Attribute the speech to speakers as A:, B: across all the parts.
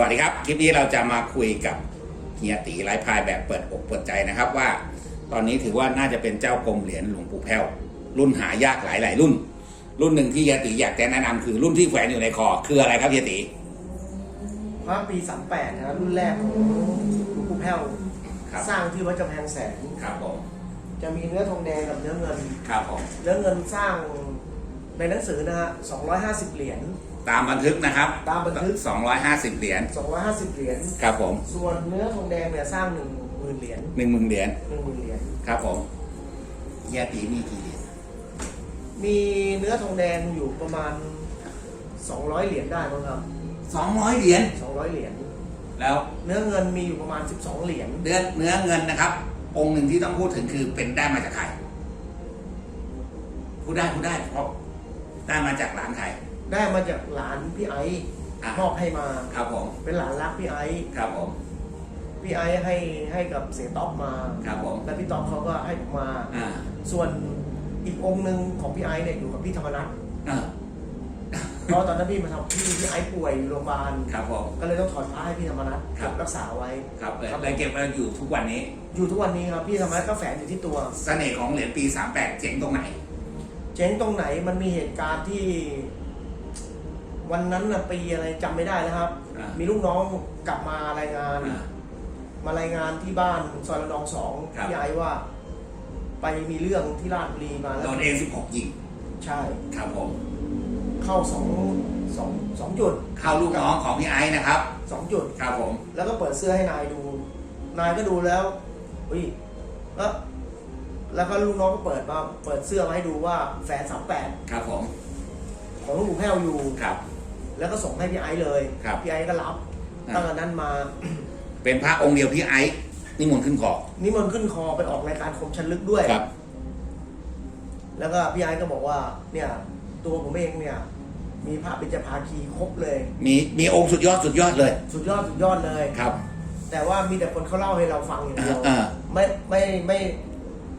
A: วัสดีครับ คลิปนี้เราจะมาคุยกับเฮียตีไร้พายแบบเปิดอกเปิดใจนะครับว่า ตอนนี้ถือว่าน่าจะเป็นเจ้ากรมเหรียญหลวงปู่แพ้วรุ่นหายากหลายๆรุ่น รุ่นหนึ่งที่เฮียตีอยากจะแนะนำคือรุ่นที่แขวนอยู่ในคอคืออะไรครับเฮียตี
B: พระปี38นะครับรุ่นแรกของหลวงปู่แพ้ว
A: ครับ
B: สร้างที่วัดกำแพงแสน
A: ครับผม
B: จะมีเนื้อทองแดงกับเนื้อเงิน
A: ครับผม
B: เนื้อเงินสร้างในหนังสือนะฮะ250เหรียญ
A: ตามบันทึกนะครับ
B: ตามบันทึก
A: 250 เหรียญ
B: 250 เหรียญ
A: ครับผม
B: ส่วนเนื้อทองแดงเนี่ยสร้าง1 0,000เหรียญ
A: หนึ่งหมื่นเหรียญ
B: 1 0,000เหรียญ
A: ครับผมเฮียตีมีกี่เหรียญ
B: มีเนื้อทองแดงอยู่ประมาณ 200 เหรียญได้มั้งครับ
A: สองร้อยเหรียญ
B: 200 เหรียญ
A: แล้ว
B: เนื้อเงินมีอยู่ประมาณ 12 เหรียญ
A: เนื้อเนื้อเงินนะครับ องค์หนึ่งที่ต้องพูดถึงคือเป็นได้มาจากใครพูดได้พูดได้เพราะได้มาจากหลานใคร
B: ได้มาจากหลานพี่ไอซ์
A: อะ
B: มอบให้มา
A: ครับผม
B: เป็นหลานรักพี่ไอซ์
A: ครับผม
B: พี่ไอซ์ให้ให้กับเสียต๊อกมา
A: ครับผม
B: แล้วพี่ต๊อกเขาก็ให้ผมมา
A: อ่า
B: ส่วนอีกองค์หนึ่งของพี่ไอซ์เนี่ยอยู่กับพี่ธรรมนัท
A: อ่า
B: เพราะตอนนั้นพี่มาทำพี่พี่ไอซ์ป่วยอยู่โรงพยาบาล
A: ครับผม
B: ก็เลยต้องถอดผ้าให้พี่ธรรมนัท
A: ครับ
B: เก็บรักษาไว้
A: ครับเลย
B: ครับ
A: เลยเก็บมาอยู่ทุกวันนี้
B: อยู่ทุกวันนี้ครับพี่ธรรมนัทก็แฝงอยู่ที่ตัว
A: เสน่ห์ของเหรียญปี 38 เจ๋งตรงไหน
B: เจ๊งตรงไหนมันมีเหตุการณ์ที่ วันนั้นนะปีอะไรจำไม่ได้แล้วครับ
A: อ่ามี
B: มีลูกน้องกลับมารายงาน
A: อ่า
B: มารายงานที่บ้านซอยระนองสอง
A: ครับ
B: พี่ไอซ์ว่า ไปมีเรื่องที่ราชบุรีมาแล้
A: โด
B: วน
A: เอง16ยิง
B: ใช่
A: ครับผม
B: เข้าสองสองสองจุด
A: เข้าลูกน้องของพี่ไอ้นะครับ
B: สองจุด
A: ครับผม
B: แล้วก็เปิดเสื้อให้นายดู นายก็ดูแล้วอุ้ยแล้วแล้วก็ลูกน้องก็เปิดมา เปิดเสื้อมาให้ดูว่าแฝนสามแปด
A: ครับผม
B: ของหลวงปู่แพ้วอยู่
A: ครับ
B: แล้วก็ส่งให้พี่ไอซ์เลย
A: ครับ
B: พี่ไอซ์ก็รับ
A: อ่า
B: ตั้งแต่นั้นมา
A: เป็นพระองค์เดียวพี่ไอ้นิมนต์ขึ้นคอ
B: นิมนต์ขึ้นคอไปออกรายการคมชันลึกด้วย
A: ครับ
B: แล้วก็พี่ไอซ์ก็บอกว่าเนี่ยตัวผมเองเนี่ย มีพระเบญจภาคีครบเลย
A: มีมีองค์สุดยอดสุดยอดเลย
B: สุดยอดสุดยอดเลย
A: ครับ
B: แต่ว่ามีแต่คนเขาเล่าให้เราฟังอย่างเดียว
A: อ่า
B: ไม่ไม่ไม่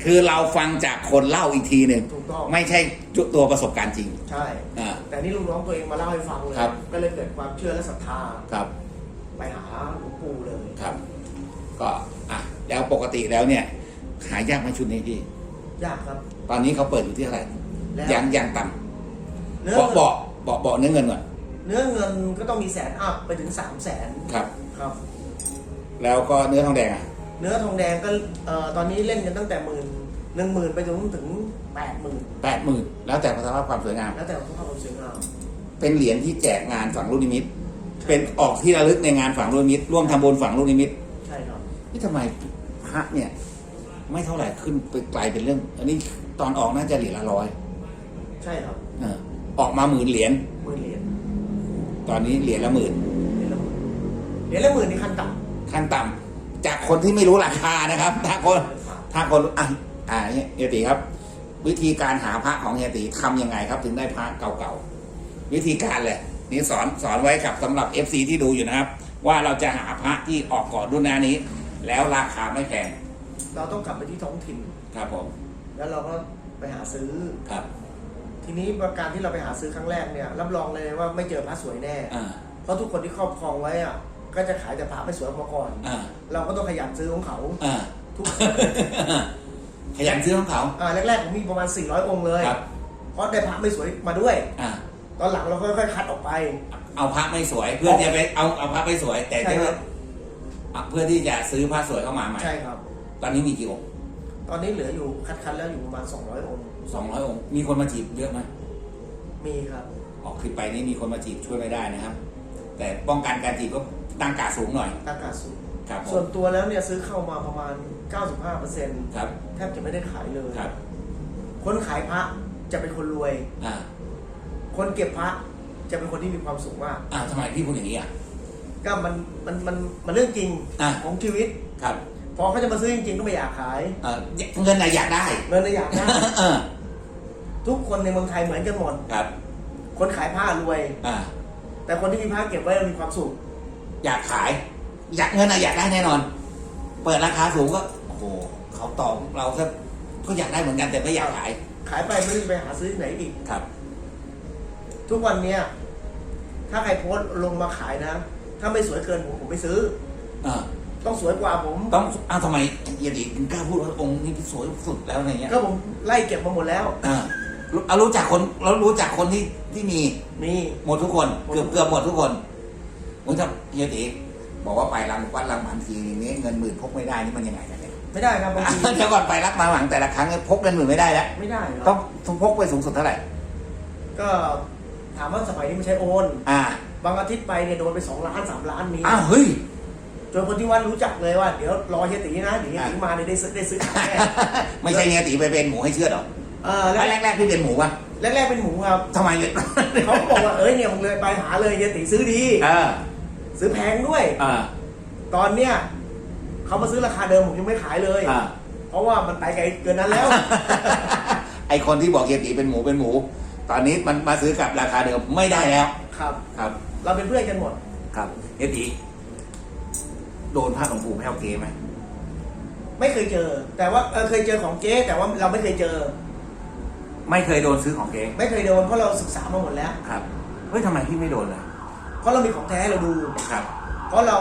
A: คือเราฟังจากคนเล่าอีกทีหนึ่ง
B: ถูกต้อง
A: ไม่ใช่ตัวประสบการณ์จริง
B: ใช่
A: อ่า
B: แต่นี่ลูกน้องตัวเองมาเล่าให้ฟังเลย
A: ครับ
B: ก็เลยเกิดความเชื่อและศรัทธา
A: ครับ
B: ไปหาหลวงปู่เลย
A: ครับ ก็อะแล้วปกติแล้วเนี่ย หายากไหมชุดนี้พี่
B: ยากครับ
A: ตอนนี้เขาเปิดอยู่ที่เท่าไหร่
B: แล้ว
A: ยังยังต่
B: เนื้ำอ
A: เบาะเบาะเบาะเบาะเนื้อเงินก่อน
B: เนื้อเงินก็ต้องมีแสนอัพไปถึงสามแสน
A: ครับ
B: ครับ
A: แล้วก็เนื้อทองแดงอะ
B: เนื้อทองแดงก็เอ่อตอนนี้เล่นกันตั้งแต่หมื่น หนึ่งหมื่นไปจนถึงแปดหมื่น
A: แปดหมื่นแล้วแต่สภาพความสวยงาม
B: แล้วแต่สภาพความสวยงาม
A: เป็นเหรียญที่แจกงานฝังลูกนิมิต เป็นออกที่ระลึกในงานฝังลูกนิมิต ร่วมทำบุญฝังลูกนิมิต
B: ใช่ครับ
A: นี่ทำไมพระเนี่ย ไม่เท่าไหร่ขึ้นไปไกลเป็นเรื่อง อันนี้ตอนออกน่าจะเหรียญละร้อย
B: ใช่ครับ
A: เออออกมาหมื่นเหรียญ
B: หมื่นเหรียญ
A: ตอนนี้เหรียญละหมื่น
B: เหรียญละหมื่นเหรียญละหมื่นนี่ขั้นต่
A: ขั้นต่ำจากคนที่ไม่รู้ราคานะครับ ถ้าคนำถ้าคนอะ อ่าเฮียตีครับ วิธีการหาพระของเฮียตีทำยังไงครับ ถึงได้พระเก่าๆวิธีการเลยนี่สอนสอนไว้กับสำหรับ FC ที่ดูอยู่นะครับ ว่าเราจะหาพระที่ออกก่อนรุ่นหน้านี้ แล้วราคาไม่แพง
B: เราต้องกลับไปที่ท้องถิ่น
A: ครับผม
B: แล้วเราก็ไปหาซื้อ
A: ครับ
B: ทีนี้ประการที่เราไปหาซื้อครั้งแรกเนี่ย รับรองเลยว่าไม่เจอพระสวยแน่
A: อ่า
B: เพราะทุกคนที่ครอบครองไว้อะก็จะขายแต่พระไม่สวยออกมาก่อน
A: อ่า
B: เราก็ต้องขยันซื้อของเขา
A: อ่า
B: ทุก
A: ขยันซื้อของเขา
B: อ่าแรกๆผมมีประมาณ 400 องค์เลย
A: ครับ
B: เพราะได้พระไม่สวยมาด้วย
A: อ่า
B: ตอนหลังเราค่อยๆคัดออกไป
A: เอาพระไม่สวยเพื่อจะไปเอาเอาพระไม่สวย แต่
B: ใช่
A: จะ
B: ครับ
A: อะเพื่อที่จะซื้อพระสวยเข้ามาใหม่
B: ใช่ครับ
A: ตอนนี้มีกี่องค์
B: ตอนนี้เหลืออยู่คัดๆแล้วอยู่ประมาณ 200 องค์
A: สองร้อยองค์ มีคนมาจีบเยอะไหม
B: มีครับ
A: ออกคลิปไปนี่มีคนมาจีบช่วยไม่ได้นะครับ แต่ป้องกันการจีบก็ตั้งการสูงหน่อย
B: ตั้งการสูง
A: ครับผ
B: ส่ว
A: ม
B: นตัวแล้วเนี่ยซื้อเข้ามาประมาณ 95%
A: ครับ
B: แทบจะไม่ได้ขายเลย
A: ครับ
B: คนขายพระจะเป็นคนรวย
A: อ่า
B: คนเก็บพระจะเป็นคนที่มีความสุขมาก
A: อ่าทำไมพี่พูดอย่างนี้อะ
B: ก็มันมันมันมันเรื่องจริง
A: อะ
B: ของชีวิต
A: ครับ
B: พอเขาจะมาซื้อจริงๆก็ไม่อยากขาย
A: เอ่อเงินน่ะอยากได้
B: เงินน่ะอยากได้
A: เออ
B: ทุกคนในเมืองไทยเหมือนกันหมด
A: ครับ
B: คนขายผ้ารวย
A: อ่า
B: แต่คนที่มีผ้าเก็บไว้มีความสุข
A: อยากขาย อยากเงินน่ะอยากได้แน่นอน เปิดราคาสูงก็ โอ้โหเขาตอบเราก็ก็อยากได้เหมือนกันแต่ไม่อยากขาย
B: ขายไปไม่รู้จะไปหาซื้อที่ไหนอีก
A: ครับ
B: ทุกวันเนี้ยถ้าใครโพสต์ลงมาขายนะ ถ้าไม่สวยเกินผมผมไม่ซื้อ
A: อ่า
B: ต้องสวยกว่าผม
A: ต้องอ้าวทำไมเฮียตีถึงกล้าพูดว่าองค์นี้สวยสุดแล้วอะไรเงี้ย
B: ก็ผมไล่เก็บมาหมดแล้ว
A: อ่ารู้เอารู้จักคนเรารู้จักคนที่ที่มี
B: มี
A: หมดทุกคน
B: หมด
A: เกือบเกือบหมดทุกคนมึงทำเฮียตีบอกว่าไปรังวัดรังหมันทีนี้เงินหมื่นพกไม่ได้นี่มันยังไงกันเนี่ย
B: ไม่ได้ครับบางที
A: เดี๋ยวก่อนไปรักมาหลังแต่ละครั้งเนี่ยพกเงินหมื่นไม่ได้แล้ว
B: ไม่ได้ค
A: ต้
B: รั
A: อบงต้องพกไปสูงสุดเท่าไหร่
B: ก็ถามว่าสมัยนี้มันใช้โอน
A: อ่า
B: บางอาทิตย์ไปเนี่ยโดนไปสองล้านสามล้านมี
A: อ้าวเฮ้ย
B: จนคนที่วัดรู้จักเลยว่าเดี๋ยวรอเฮียตีนะเดี๋ยวเฮียตีมาเนี่ยได้ซื้อได้ซื้อขายแน่
A: ไม่ใช่เฮียตีไปเป็นหมูให้เชื่อหรอก
B: เออแร
A: แล้ว
B: ก
A: แรกๆพี่เป็นหมูวะ
B: แรกๆเป็นหมูครับ
A: ทำไมเลย
B: เขาก็บอกว่าเอ้ยเนี่ยมึงเลยไปหาเลยเฮียตีซื้อดี
A: เออ
B: ซื้อแพงด้วย
A: เออ
B: ตอนเนี้ย เขามาซื้อราคาเดิมผมยังไม่ขายเลย
A: อ่า
B: เพราะว่ามันไปไกลเกินนั้นแล้ว
A: ไอคนที่บอกเฮียตีเป็นหมูเป็นหมู ตอนนี้มันมาซื้อกับราคาเดิมไม่ได้แล้ว
B: ครับ
A: ครับ
B: เราเป็นเพื่อนกันหมด
A: ครับเฮียตีโดนพระหลวงปู่แพ้วเกไหม
B: ไม่เคยเจอ แต่ว่าเออเคยเจอของเก๊แต่ว่าเราไม่เคยเจอ
A: ไม่เคยโดนซื้อของเก
B: ไม่เคยโดนเพราะเราศึกษามาหมดแล้ว
A: ครับเฮ้ยทำไมพี่ไม่โดนเลย
B: เพราะเรามีของแท้ให้เราดู
A: ครับ
B: เพราะเรา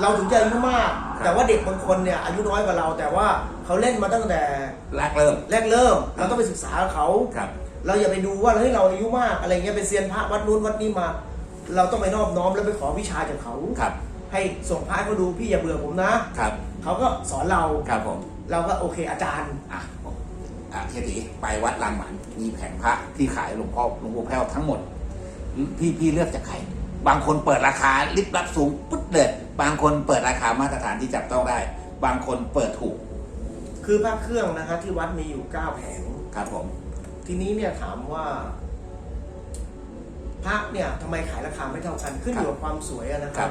B: เราถึงจะอายุมาก
A: ครับ
B: แต่ว่าเด็กบางคนเนี่ยอายุน้อยกว่าเรา แต่ว่าเขาเล่นมาตั้งแต่
A: แรกเริ่ม
B: แรกเริ่มเราต้องไปศึกษาเขา
A: ครับ
B: เราอย่าไปดูว่าเฮ้ยเราอายุมากอะไรเงี้ยเป็นเซียนพระวัดนู้นวัดนี้มา เราต้องไปนอบน้อมแล้วไปขอวิชาจากเขา
A: ครับ
B: ให้ส่งพระให้เขาดูพี่อย่าเบื่อผมนะ
A: ครับ
B: เขาก็สอนเรา
A: ครับผม
B: เราก็โอเคอาจารย์
A: อะอะเฮียตีไปวัดลางหมันมีแผงพระที่ขายหลวงพ่อหลวงปู่แพ้วทั้งหมดพี่พี่เลือกจากใคร บางคนเปิดราคาลิบลับสูงปึ๊ดเด็ดบางคนเปิดราคามาตรฐานที่จับต้องได้ บางคนเปิดถูก
B: คือพระเครื่องนะคะที่วัดมีอยู่เก้าแผง
A: ครับผม
B: ทีนี้เนี่ยถามว่า พระเนี่ยทำไมขายราคาไม่เท่ากันขึ้นอยู่กับความสวยอะนะค
A: ครั
B: รับ บ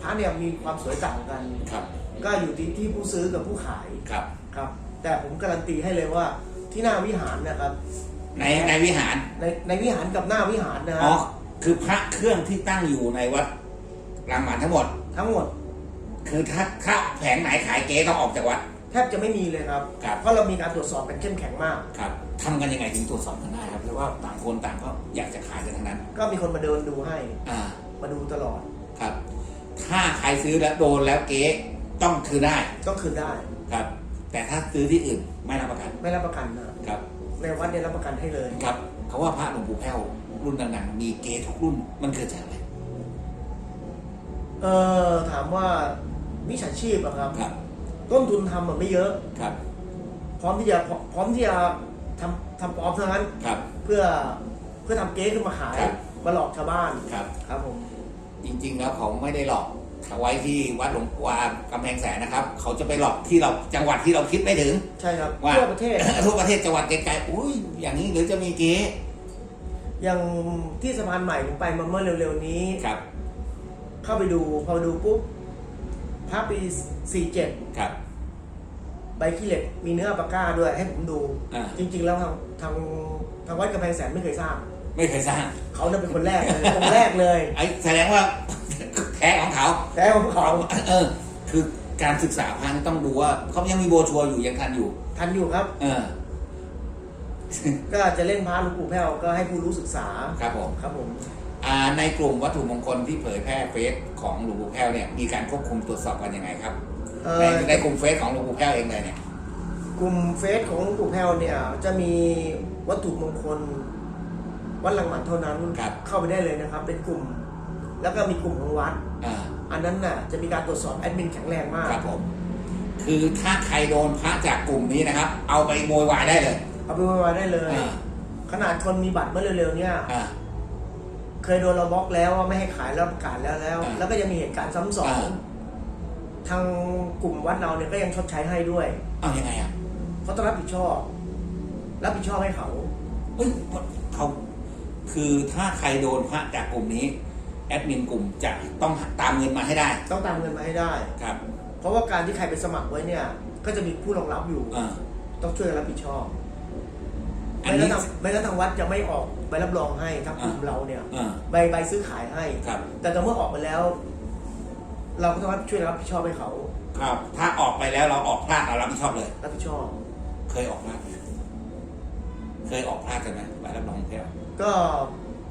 B: พระเนี่ยมีความสวยต่างกัน
A: ครับ
B: ก็อยู่ที่ที่ผู้ซื้อกับผู้ขาย
A: ครับ
B: ครับ แต่ผมการันตีให้เลยว่าที่หน้าวิหารนะครับ
A: ในในวิหาร
B: ในในวิหารกับหน้าวิหารนะค
A: อ๋
B: รั
A: อบ คือพระเครื่องที่ตั้งอยู่ในวัดลางหมันทั้งหมด
B: ทั้งหมด
A: คือถ้าถ้าแผงไหนขายเก๊ต้องออกจากวัด
B: แทบจะไม่มีเลยครับ
A: ครับ
B: เพราะเรามีการตรวจสอบกันเข้มแข็งมาก
A: ครับทำกันยังไงถึงตรวจสอบกันได้ครับเพราะว่าต่างคนต่างก็อยากจะขายกันทั้งนั้น
B: ก็มีคนมาเดินดูให้
A: อ่า
B: มาดูตลอด
A: ครับ ถ้าใครซื้อแล้วโดนแล้วเก๊ต้องคืนได้
B: ก็คืนได้
A: ครับ แต่ถ้าซื้อที่อื่นไม่รับประกัน
B: ไม่รับประกันนะครับ ในวัดเนี่ยรับประกันให้เลย
A: ครับ เขาว่าพระหลวงปู่แพ้ว รุ่นดังๆมีเก๊ทุกรุ่นมันเกิดจากอะไร
B: เออถามว่าวิชาชีพอะครับ
A: ครับ
B: ต้นทุนทำมันไม่เยอะ
A: ครับ
B: พร้อมที่จะพร้อมที่จะทำทำปลอมเท่านั้น
A: ครับ
B: เพื่อเพื่อทำเก๊ขึ้นมาขาย
A: ครับ
B: มาหลอกชาวบ้าน
A: ครับ
B: ครับผม
A: จริงๆแล้วเขาไม่ได้หลอกเอาไว้ที่วัดหลวงวากำแพงแสนนะครับ เขาจะไปหลอกที่เราจังหวัดที่เราคิดไม่ถึง
B: ใช่ครับ
A: ว่า
B: ทั่วประเทศ
A: ทั่วประเทศจังหวัดไกลๆอุ้ยอย่างนี้หรือจะมีเก๊
B: อย่างที่สะพานใหม่ผมไปมาเมื่อเร็วๆนี้
A: ครับ
B: เข้าไปดูพอดูปุ๊บพระปี47
A: ครับ
B: ใบขี้เหล็กมีเนื้อปากก้าด้วยให้ผมดู
A: อ่า
B: จริง ๆ แล้วทางทางทางวัดกำแพงแสนไม่เคยสร้าง
A: ไม่เคยสร้าง
B: เขาเนี่ยเป็นคนแรกเลยองค์แรกเลย
A: ไอ้แสดงว่า แท้ของเขา
B: แต่ของเขา
A: เออ คือการศึกษาพันต้องดูว่าเขายังมีโบรชัวร์อยู่ยังทันอยู่
B: ทันอยู่ครับ
A: เออ
B: ก็จะเล่นพระหลวงปู่แพ้วก็ให้ผู้รู้ศึกษา
A: ครับผม
B: ครับผม
A: อ่าในกลุ่มวัตถุมงคลที่เผยแพร่เฟซของหลวงปู่แพ้วเนี่ยมีการควบคุมตรวจสอบกันยังไงครับ
B: เอ่
A: ใน
B: อ
A: ในกลุ่มเฟซของหลวงปู่แพ้วเองเลยเนี่ย
B: กลุ่มเฟซของหลวงปู่แพ้วเนี่ยจะมีวัตถุมงคลวัดหลังหมันเท่านั้น
A: ครับ
B: เข้าไปได้เลยนะครับ เป็นกลุ่ม แล้วก็มีกลุ่มของวัด
A: อ่า
B: อันนั้นน่ะจะมีการตรวจสอบแอดมินแข็งแรงมาก
A: ครับผมคือถ้าใครโดนพระจากกลุ่มนี้นะครับ เอาไปโวยวายได้เลย
B: เอาไปไว้ได้เลย
A: อ่า
B: ขนาดคนมีบัตรเมื่อเร็วๆเนี่ย
A: อ่า
B: เคยโดนเราบล็อกแล้วว่าไม่ให้ขายแล้วประกาศแล้วแล้ว
A: อ่า
B: แล้วก็ยังมีเหตุการณ์ซ้ำสอง
A: อ่า
B: ทางกลุ่มวัดเราเนี่ยก็ยังชดใช้ให้ด้วย
A: เอายังไงอะ
B: เขาต้องรับผิดชอบ รับผิดชอบให้เขา
A: เอ้ยเขาคือถ้าใครโดนพระจากกลุ่มนี้ แอดมินกลุ่มจะต้องตามเงินมาให้ได้
B: ต้องตามเงินมาให้ได้
A: ครับ
B: เพราะว่าการที่ใครไปสมัครไว้เนี่ย ก็จะมีผู้รองรับอยู่
A: อ่า
B: ต้องช่วยกันรับผิดชอบ
A: อัน
B: ไม่
A: นี้
B: งั้นทางไม่งั้นทางวัดจะไม่ออกใบรับรองให้ทางกลุ่ม
A: อ่า
B: เราเนี่ย
A: อ่า
B: ใบใบซื้อขายให้
A: ครับ
B: แต่ต่อเมื่อออกไปแล้ว เราก็ต้องรับช่วยรับผิดชอบให้เขา
A: ครับ ถ้าออกไปแล้วเราออกพลาดเรารับผิดชอบเลย
B: รับผิดชอบ
A: เคยออกพลาดไหมเคยออกพลาดกันไหมใบรับรองแพ้ว
B: ก็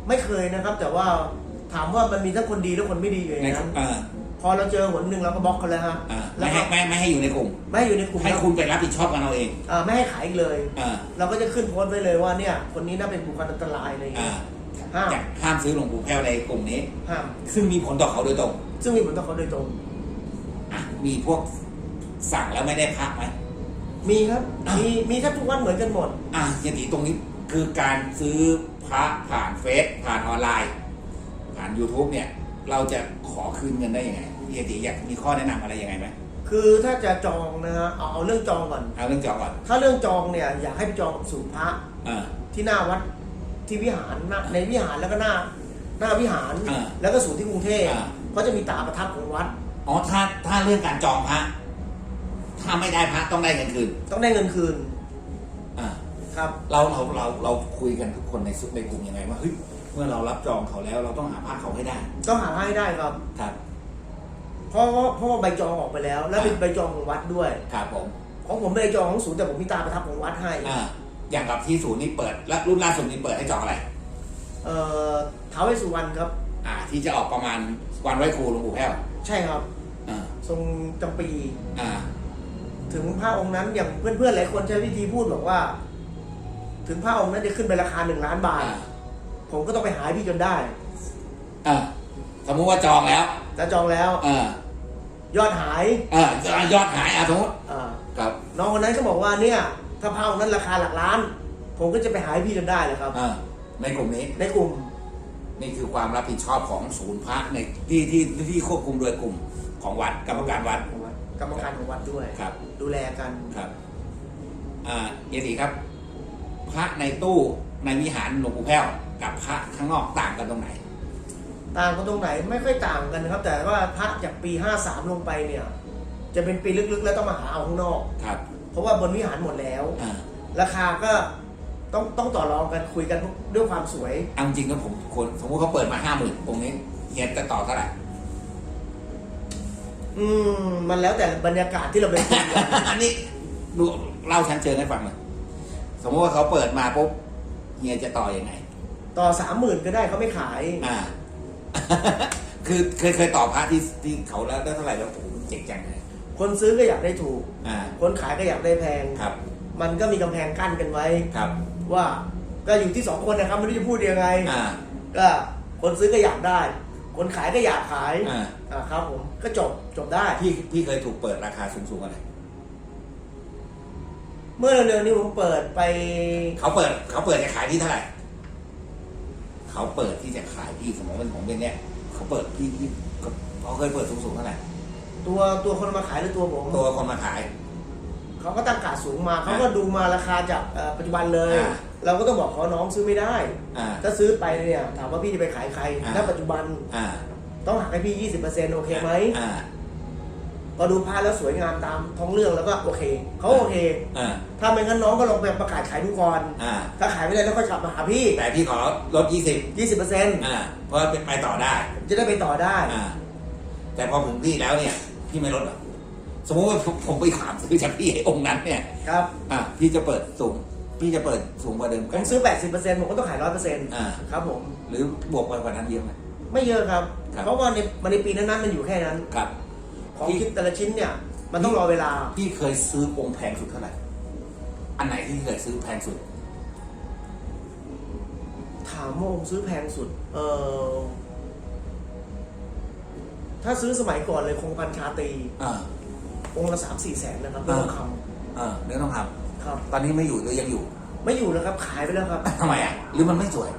B: ไม่เคยนะครับ แต่ว่าทามว่ามันมีทั้งคนดีและคนไม่ดีอยู่ใน
A: ใน
B: นั้น
A: เออ
B: พอเราเจอหนหนึ่งเราก็บล็อกเขาแล้วฮะ
A: อ่า
B: แล้
A: ไม่
B: ว
A: ให้
B: ก็
A: ไม่ไม่ให้อยู่ในกลุ่ม
B: ไม่ให้อยู่ในกลุ่ม
A: ให้
B: แล้ว
A: คุณไปรับผิดชอบกันเอาเอง
B: อ่าไม่ให้ขายอีกเลย
A: อ่า
B: เราก็จะขึ้นโพสต์ไว้เลยว่าเนี่ย คนนี้น่าเป็นบุคคลอันตรายอะไรอย่าง
A: อ่า
B: เงี้ยห้าม
A: อยากห้ามซื้อหลวงปู่แพ้วในกลุ่มนี้
B: ห้าม
A: ซึ่งมีผลต่อเขาโดยตรง
B: ซึ่งมีผลต่อเขาโดยตรง
A: อะมีพวกสั่งแล้วไม่ได้พักไหม
B: มีครับ
A: อะ
B: มีมีแทบทุกวันเหมือนกันหมด
A: อะเฮียตีตรงนี้คือการซื้อพระผ่านเฟซผ่านออนไลน์ ผ่าน YouTube เนี่ย เราจะขอคืนเงินได้ยังไงเฮียตีอยากมีข้อแนะนำอะไรยังไงไหม
B: คือถ้าจะจองนะฮะเอาเอาเรื่องจองก่อน
A: เอาเรื่องจองก่อน
B: ถ้าเรื่องจองเนี่ยอยากให้ไปจองกับศูนย์พระ
A: อ่า
B: ที่หน้าวัดที่วิหารหน้าในวิหารแล้วก็หน้า หน้าวิหาร
A: อ่า
B: แล้วก็ศูนย์ที่กรุงเทพ
A: อ่า
B: เขาจะมีตาประทับของวัด
A: อ๋อถ้าถ้าเรื่องการจองพระถ้าไม่ได้พระต้องได้เงินคืน
B: ต้องได้เงินคืน
A: อ่า
B: ครับ
A: เราเราเราเราคุยกันทุกคนในซุปในกลุ่มยังไงว่าเฮ้ยเมื่อเรารับจองเขาแล้ว เราต้องหาพระเขาให้ได้
B: ต้องหาให้ได้ครับ
A: ครับ
B: เพราะว่าเพราะว่าใบจองออกไปแล้ว แล้วเป็น
A: อ่า
B: ใบจองของวัดด้วย
A: ครับผม
B: ของผมเป็นใบจองของศูนย์แต่ผมมีตาประทับของวัดให้
A: อ่า อย่างกับที่ศูนย์นี่เปิด และรุ่นล่าสุดนี่เปิดให้จองอะไร
B: เอ่อท้าวเวสสุวรรณครับ
A: อ่า ที่จะออกประมาณวันไหว้ครูหลวงปู่แพ้ว
B: ใช่ครับ
A: อ่า
B: ทรงจำปี
A: อ่า
B: ถึงพระองค์นั้นอย่างเพื่อนๆหลายคนใช้วิธีพูดบอกว่า ถึงพระองค์นั้นจะขึ้นไปราคาหนึ่งล้านบาท
A: อ่า
B: ผมก็ต้องไปหาให้พี่จนได้
A: อ่าสมมุติว่าจองแล้ว
B: แต่จองแล้ว
A: อ่าย
B: อดหาย
A: อ่ายอดหายอะสมมติ
B: อ่า
A: ครับ
B: น้องคนนั้นก็บอกว่าเนี่ย ถ้าพระองค์นั้นราคาหลักล้าน ผมก็จะไปหาให้พี่จนได้เลยครับ
A: อ่าในกลุ่มนี้
B: ในกลุ่ม
A: นี่คือความรับผิดชอบของศูนย์พระในที่ที่ที่ควบคุมโดยกลุ่มของวัดกรรมการวัด
B: ของวัดกรรมการของวัดด้วย
A: ครับ
B: ดูแลกัน
A: ครับอ่าเยติครับ พระในตู้ในวิหารหลวงปู่แพ้ว กับพระข้างนอกต่างกันตรงไหน
B: ต่างกันตรงไหนไม่ค่อยต่างกันนะครับ แต่ว่าพระจากปี 53 ลงไปเนี่ย จะเป็นปีลึกๆ แล้วต้องมาหาเอาข้างนอก
A: ครับ
B: เพราะว่าบนวิหารหมดแล้ว
A: อ่า
B: ราคาก็ต้องต้องต่อรองกันคุยกันด้วยความสวย
A: เอาจริงๆแล้วผมคนสมมติเขาเปิดมาห้าหมื่นตรงนี้เฮียจะต่อเท่าไหร่
B: อืมมันแล้วแต่บรรยากาศที่เราไปคุยกัน
A: อันนี้ดูเล่าชั้นเชิงให้ฟังหน่อยสมมติว่าเขาเปิดมาปุ๊บเฮียจะต่ออยังไง
B: ต่อสามหมื่นก็ได้เขาไม่ขาย
A: อ่า คือเคยเคยต่อพระที่ที่เขาแล้วได้เท่าไหร่แล้วโอ้โหเจ๋งจังเลย
B: คนซื้อก็อยากได้ถูก
A: อ่า
B: คนขายก็อยากได้แพง
A: ครับ
B: มันก็มีกำแพงกั้นกันไว้
A: ครับ
B: ว่าก็อยู่ที่สองคนนะครับไม่รู้จะพูดยังไง
A: อ่า
B: ก็คนซื้อก็อยากได้ คนขายก็อยากขาย
A: อ่า
B: อ่าครับผมก็จบจบได้
A: พี่พี่เคยถูกเปิดราคาสูงๆอะไร
B: เมื่อเร็วๆนี้ผมเปิดไป
A: เขาเปิดเขาเปิดจะขายที่เท่าไหร่ เขาเปิดที่จะขายพี่สมมติเป็นผมเป็นเนี่ยเขาเปิดพี่พี่เขาเขาเคยเปิดสูงๆเท่าไหร่
B: ตัวตัวคนมาขายหรือตัวผม
A: ตัวคนมาขาย
B: เขาก็ตั้งกาดสูงมาเขาก็ดูมาราคาจากเอ่อปัจจุบันเลย
A: อ่า
B: เราก็ต้องบอกเขาน้องซื้อไม่ได้
A: อ่า
B: ถ้าซื้อไปเนี่ยถามว่าพี่จะไปขายใคร
A: อ่า
B: ณปัจจุบัน
A: อ่า
B: ต้องหักให้พี่20%โอเคไหม
A: อ่า
B: พอดูภาพแล้วสวยงามตามท้องเรื่องแล้วก็โอเคเขาโอเค
A: อ่า
B: ถ้าไม่งั้นน้องก็ลองไปประกาศขายดูก่อน
A: อ่า
B: ถ้าขายไม่ได้แล้วก็กลับมาหาพี่
A: แต่พี่ขอลดยี่สิบ
B: 20%
A: อ่า เพราะเป็นไปต่อได้
B: จะได้ไปต่อได้
A: อ่า แต่พอถึงพี่แล้วเนี่ย พี่ไม่ลดหรอ สมมติว่าผมผมไปถามซื้อจากพี่ไอ้องค์นั้นเนี่ย
B: ครับ
A: อ่า พี่จะเปิดสูง พี่จะเปิดสูงกว่าเดิม
B: ผมซื้อ 80%ผมก็ต้องขาย 100%
A: อ่า
B: ครับผม
A: หรือบวกไปกว่านั้นเยอะไหม
B: ไม่เยอะครับ
A: ครับ
B: เพราะว่าในมันในปีนั้นๆมันอยู่แค่นั้น
A: ครับ
B: ของ
A: พี่
B: คิดแต่ละชิ้นเนี่ย มันต้องรอเวลา
A: พี่เคยซื้อองค์แพงสุดเท่าไหร่ อันไหนที่เคยซื้อแพงสุด
B: ถามว่าองค์ซื้อแพงสุด เออถ้าซื้อสมัยก่อนเลยคงพันชาตรี
A: อ่า
B: องค์ละสามสี่แสนนะครับเป็นทองค
A: อ่าเนื้อทองคำ
B: ครับำ
A: ตอนนี้ไม่อยู่หรือยังอยู่
B: ไม่อยู่แล้วครับ ขายไปแล้วครับ
A: ทำไมอะ หรือมันไม่สวย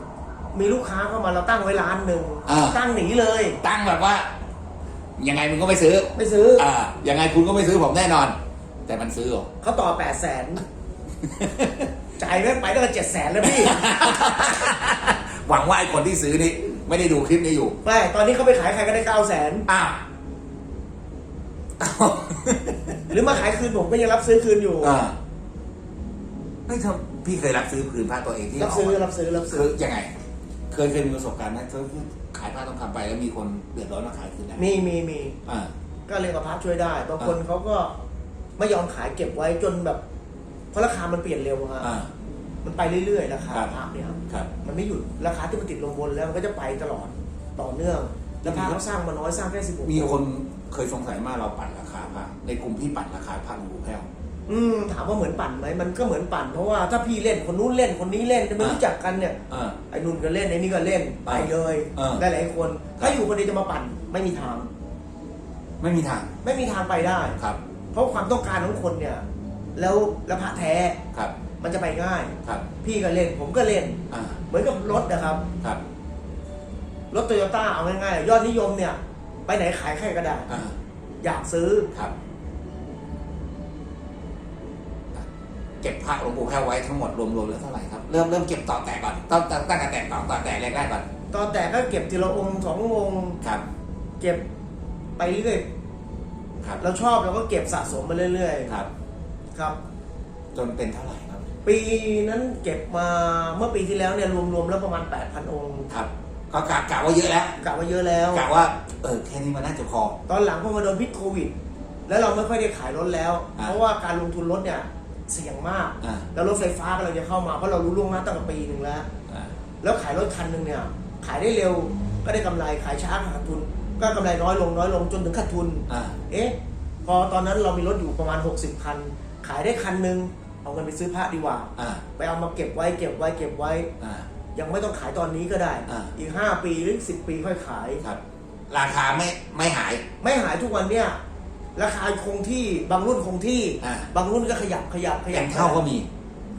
B: มีลูกค้าเข้ามาเราตั้งไว้ร้านหนึ่ง
A: อ่า
B: ตั้งหนีเลย
A: ตั้งแบบว่า ยังไงมึงก็ไม่ซื้อ
B: ไม่ซื้อ
A: อ่ายังไงคุณก็ไม่ซื้อผมแน่นอน แต่มันซื้อเหรอ
B: เขาต่อแปดแสนจ่ายแม่งไปตั้งแต่เจ็ดแสนแล้วพี่
A: หวังว่าไอ้คนที่ซื้อนี่ไม่ได้ดูคลิปนี้อยู่
B: ไม่ตอนนี้เขาไปขายใครก็ได้เก้าแสน
A: อ้าว
B: หรือมาขายคืนผมก็ยังรับซื้อคืนอยู่
A: อ่าไม่ทำพี่เคยรับซื้อผืนผ้าตัวเองที่
B: รับซื้อ
A: เามา
B: รับซื้อรับ
A: คื
B: ซื้อ
A: อยังไง เคยเคยมีประสบการณ์ไหมเธอ ขายผ้าต้องคำไปแล้วมีคนเดือดร้อนมาขายคืนได้
B: มีมีมี
A: อ่า
B: ก็เรียกว่าพระช่วยได้บางคนเขาก็ไม่ยอมขายเก็บไว้จนแบบ เพราะราคามันเปลี่ยนเร็วฮะ
A: อ่า
B: มันไปเรื่อยๆราคา
A: ครับ
B: พระเนี่ย
A: ครับ
B: มันไม่หยุดราคาที่มันติดลงบนแล้วมันก็จะไปตลอดต่อเนื่อง แล้วพระเขาสร้างมาน้อยสร้างแค่สิบหก
A: มีคนเคยสงสัยมากเราปั่นราคาพระในกลุ่มที่ปั่นราคาพระหลวงปู่แพ้ว
B: อืมถามว่าเหมือนปั่นไหมมันก็เหมือนปั่นเพราะว่าถ้าพี่เล่นคนนู้นเล่นคนนี้เล่นจะไม่
A: อ่า
B: รู้จักกันเนี่ย
A: เออ
B: ไอ้นุ่นก็เล่นไอ้นี่ก็เล่นไปเลย
A: เออ
B: ได้หลายคน ถ้าอยู่คนเดียวจะมาปั่นไม่มีทาง
A: ไม่มีทาง
B: ไม่มีทางไปได้
A: ครับ
B: เพราะความต้องการของคนเนี่ย แล้วแล้วพระแท้
A: ครับ
B: มันจะไปง่าย
A: ครับ
B: พี่ก็เล่นผมก็เล่น
A: อ่า
B: เหมือนกับรถนะครับ
A: ครับ
B: รถโตโยต้าเอาง่ายๆ ยอดนิยมเนี่ย ไปไหนขายใครก็ได้
A: อ่า
B: อยากซื้อ
A: ครับ เก็บพระหลวงปู่แพ้วไว้ทั้งหมดรวมๆแล้วเท่าไหร่ครับเริ่มเริ่มเก็บต่อแตกก่อนต้องตั้งตั้งแต่แตกต่อต่อแตกแรกๆก่อน
B: ตอนแต่ก็เก็บทีละองค์สององค์
A: ครับ
B: เก็บไปเรื่อย
A: ครับ
B: เราชอบเราก็เก็บสะสมมาเรื่อย
A: ครับ
B: ๆครับ
A: จนเป็นเท่าไหร่ครับ
B: ปีนั้นเก็บมาเมื่อปีที่แล้วเนี่ยรวมๆแล้วประมาณ 8,000 องค์
A: ครับก็กะกะว่าเยอะแล้ว
B: กะว่าเยอะแล้ว
A: กะว่าเออแค่นี้มันน่าจะพอ
B: ตอนหลังพอมาโดนพิษโควิด แล้วเราไม่ค่อยได้ขายรถแล้ว
A: อ่า
B: เพราะว่าการลงทุนรถเนี่ย เสี่ยงมาก
A: อ่า
B: แล้วรถไฟฟ้ากำลังจะเข้ามาเพราะเรารู้ล่วงหน้าตั้งแต่ปีหนึ่งแล้ว
A: อ่า
B: แล้วขายรถคันหนึ่งเนี่ยขายได้เร็วก็ได้กำไรขายช้าก็ขาดทุน ก็กำไรน้อยลงน้อยลงจนถึงขาดทุน
A: อ่า
B: เอ๊ะ พอตอนนั้นเรามีรถอยู่ประมาณ 60 คัน ขายได้คันหนึ่งเอาเงินไปซื้อพระดีกว่า
A: อ่า
B: ไปเอามาเก็บไว้เก็บไว้เก็บไว้
A: อ่า
B: ยังไม่ต้องขายตอนนี้ก็ได้
A: อ่า
B: อีก 5 ปีหรือ 10 ปีค่อยขาย
A: ครับ ราคาไม่ไม่หาย
B: ไม่หายทุกวันเนี่ย ราคาคงที่บางรุ่นคงที่
A: อ่า
B: บางรุ่นก็ขยับขยับขยั
A: เป็
B: บ
A: นเท่าก็มี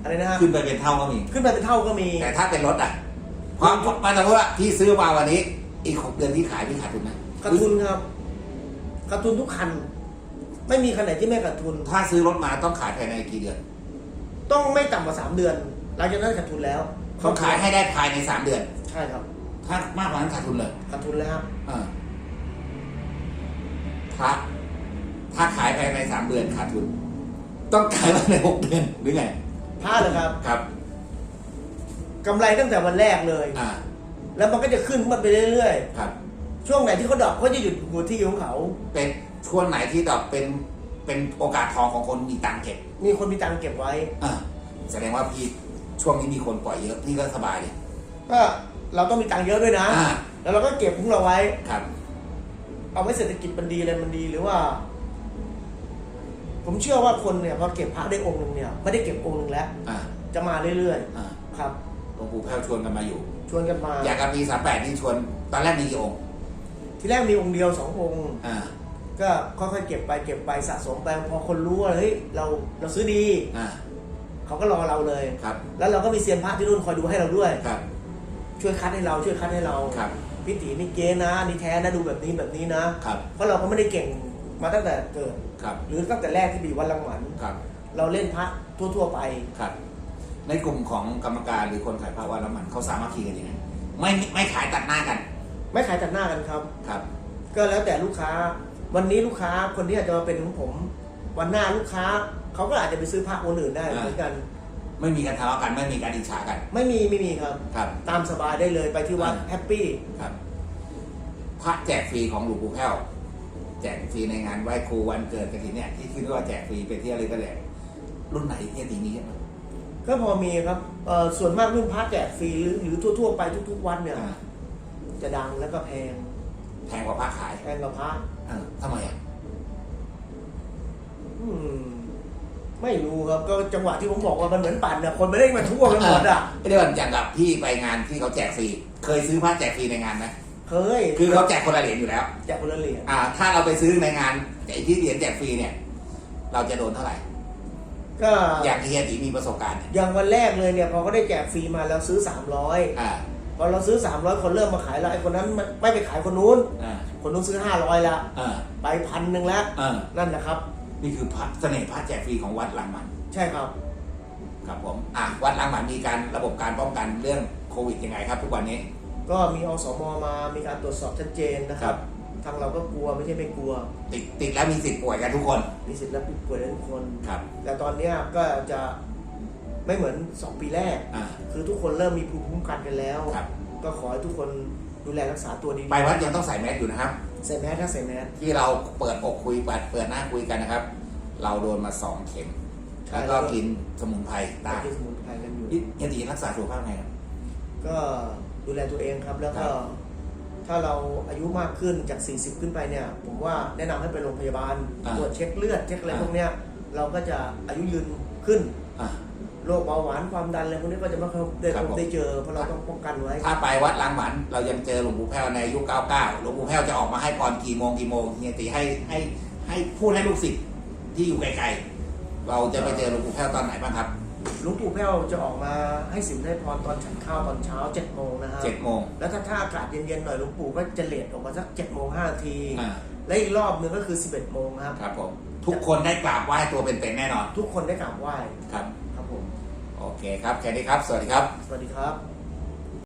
B: อะไรนะฮะ
A: ขึ้นไปเป็นเท่าก็มี
B: ขึ้นไปเป็นเท่าก็มี
A: แต่ถ้าเป็นรถอะเพราะมันจะพูดว่าที่ซื้อมาวันนี้ อีกหกเดือนที่ขายพี่ขาดทุนไหม
B: ขาดทุนครับ ขาดทุนทุกคัน ไม่มีคันไหนที่ไม่ขาดทุน
A: ถ้าซื้อรถมาต้องขายภายในกี่เดือน
B: ต้องไม่ต่ำกว่าสามเดือน หลังจากนั้นขาดทุนแล้ว
A: ต้องขายให้ได้ภายในสามเดือน
B: ใช่ครับ
A: ถ้ามากกว่านั้นขาดทุนเลย
B: ขาดทุนแล้ว
A: อ่าถ้า ถ้าขายภายในสามเดือนขาดทุน ต้องขายภายในหกเดือนหรือไง
B: พลาดเลยครับ
A: ครับ
B: กำไรตั้งแต่วันแรกเลย
A: อ่า
B: แล้วมันก็จะขึ้นมันไปเรื่อย
A: ครับ
B: ๆ ช่วงไหนที่เขาดรอกเขาจะหยุดหัวที่ของเขา
A: เป็นช่วงไหนที่ดอกเป็นเป็นโอกาสทองของคนมีตังค์เก็บ
B: มีคนมีตังค์เก็บไว้
A: อ่าแสดงว่าพี่ช่วงนี้มีคนปล่อยเยอะพี่ก็สบายเลย
B: ก็เราต้องมีตังค์เยอะด้วยนะ
A: อ่า
B: แล้วเราก็เก็บของเราไว้
A: ครับ
B: เอาไว้เศรษฐกิจมันดีอะไรมันดีหรือว่า ผมเชื่อว่าคนเนี่ยพอเก็บพระได้องค์หนึ่งเนี่ยไม่ได้เก็บองค์หนึ่งแล้ว
A: อ่า
B: จะมาเรื่อย
A: อ่า
B: ๆ ครับ
A: หลวงปู่แพ้วชวนกันมาอยู่
B: ชวนกันมา
A: อยากกับปีสามแปดนี่ชวนตอนแรกมีกี่องค์
B: ทีแรกมีองค์เดียวสององค์
A: อ่า
B: ก็ค่อยๆเก็บไปเก็บไปสะสมไปพอคนรู้ว่าเฮ้ยเราเราซื้อดี
A: อ่า
B: เขาก็รอเราเลย
A: ครับ
B: แล้วเราก็มีเซียนพระที่นู่นคอยดูให้เราด้วย
A: ครับ
B: ช่วยคัดให้เราช่วยคัดให้เรา
A: ครับ
B: พิถีนี่เก๊นะนี่แท้นะดูแบบนี้แบบนี้นะ ครับ เพราะเราก็ไม่ได้เก่ง มาตั้งแต่เกิด
A: ครับ
B: หรือตั้งแต่แรกที่บีวัดลังหมัน
A: ครับ
B: เราเล่นพระทั่ว ๆ ไป
A: ครับ ในกลุ่มของกรรมการหรือคนขายพระวันละมันเขาสามารถคีกันยังไงไม่ไม่ขายตัดหน้ากัน
B: ไม่ขายตัดหน้ากันครับ
A: ครับ
B: ก็แล้วแต่ลูกค้า วันนี้ลูกค้าคนที่อาจจะมาเป็นของผม วันหน้าลูกค้าเขาก็อาจจะไปซื้อพระคนอื่นได้
A: อ่า
B: เหมือนกัน
A: ไม่มีการทะเลาะกันไม่มีการอิจฉากัน
B: ไม่มีไม่มีครับ
A: ครับ
B: ตามสบายได้เลยไปที่วัด
A: อ่า
B: แฮปปี้
A: ครับ พระแจกฟรีของหลวงปู่แพ้ว แจกฟรีในงานไหว้ครูวันเกิดกระถิ่นเนี่ยที่คิดว่าแจกฟรีไปเที่ยวอะไรก็แหละรุ่นไหนเที่ยตีนี้ใช่ไหม
B: ก็พอมีครับเอ่อส่วนมากรุ่นพระแจกฟรีหรือหรือทั่ว ๆ ไปทุก ๆ วันเนี่ย
A: อ่า
B: จะดังแล้วก็แพง
A: แพงกว่าพระขาย
B: แพงกว่าพระ
A: อ่าทำไมอะ
B: อืมไม่รู้ครับก็จังหวะที่ผมบอกว่ามันเหมือนปั่นเนี่ยคนไม่ได้มาทั่วกันหมดอะ
A: ไม่ได้ว่าอย่างกับพี่ไปงานที่เขาแจกฟรี เคยซื้อพระแจกฟรีในงานไหม
B: เคย
A: คือเขาแจกคนละเหรียญอยู่แล้ว
B: แจกคนละเหรียญ
A: อ่า ถ้าเราไปซื้อในงานไอ้ที่เหรียญแจกฟรีเนี่ย เราจะโดนเท่าไหร่
B: ก็
A: อย่างเฮียตีมีประสบการณ์เนี่ย
B: อย่างวันแรกเลยเนี่ยพอเขาได้แจกฟรีมาแล้วซื้อ 300
A: อ่า
B: พอเราซื้อ 300 คนเริ่มมาขายแล้วไอ้คนนั้นไม่ไม่ไปขายคนนู้น
A: อ่า
B: คนนู้นซื้อ 500ละ
A: อ่า
B: ไปพันหนึ่งแล้ว
A: อ่า
B: นั่นนะครับ
A: นี่คือพระเสน่ห์พระแจกฟรีของวัดลังมัน
B: ใช่ครับ
A: ครับผม อะวัดลังมันมีการระบบการป้องกันเรื่องโควิดยังไงครับ ทุกวันนี้
B: ก็มีอสมมามีการตรวจสอบชัดเจนนะค
A: ครั
B: รับ
A: บ
B: ทางเราก็กลัวไม่ใช่ไม่กลัว
A: ติดติดแล้วมีสิทธิ์ป่วยกันทุกคน
B: มีสิทธิ์รับป่วยได้ทุกคน
A: ครับ
B: แต่ตอนเนี้ยก็จะไม่เหมือน 2 ปีแรก
A: อ่า
B: คือทุกคนเริ่มมีภูมิคุ้มกันกันแล้ว
A: ครับ
B: ก็ขอให้ทุกคนดูแลรักษาตัวดีๆ
A: ไปวัดยังต้องใส่แมสอยู่นะครับ
B: ใส่แมสถ้าใส่แมส
A: ที่เราเปิดอกคุยเปิดเปิดหน้าคุยกันนะครับ เราโดนมาสองเข็มแล้วก็กินสมุนไพร
B: ตา
A: ตาม
B: กินสมุนไพรกันอยู่
A: เฮียตีรักษาสุขภาพไงครับ
B: ก็ ดูแลตัวเองครับ แล้วก็
A: ครับ
B: ทถ้าเราอายุมากขึ้นจาก 40 ขึ้นไปเนี่ย ผมว่าแนะนำให้ไปโรงพยาบาล
A: อ่า
B: ตรวจเช็คเลือดเช็คอะไร
A: อ่า
B: พวกเนี้ยเราก็จะอายุยืนขึ้น
A: อะ
B: โรคเบาหวานความดันอะไรพวกนี้ก็จะไม่ค่อยได้
A: ครับผม
B: ได้เจอเพราะเราต้องป้องกันไว้
A: ถ้าไปวัดล้างหมันเรายังเจอหลวงปู่แพ้วในอายุ99หลวงปู่แพ้วจะออกมาให้พรกี่โมงกี่โมงเฮียตีให้ให้ให้พูดให้ลูกศิษย์ที่อยู่ไกลๆเราจะไปเจอหลวงปู่แพ้วตอนไหนบ้างครับ
B: หลวงปู่แพ้วจะออกมาให้สินได้พรตอนฉันข้าวตอนเช้า7จ็ดโมงนะฮะ
A: เจ็ดโมง
B: แล้วถ้าถ้าอากาศเย็นๆหน่อยหลวงปู่ก็จะเลทออกมาสัก7จ็ดโมงห้านาที
A: อ่า
B: และอีกรอบหนึ่งก็คือ11บเอ็ดโมงครับ
A: ครับผมทุกคนได้กราบไหว้ตัวเป็นๆแน่นอน
B: ทุกคนได้กราบไหว้
A: ครับ
B: ครับผม
A: โอเคครับแค่นี้ครับ สวัสดีครับ
B: สวัสดีครับ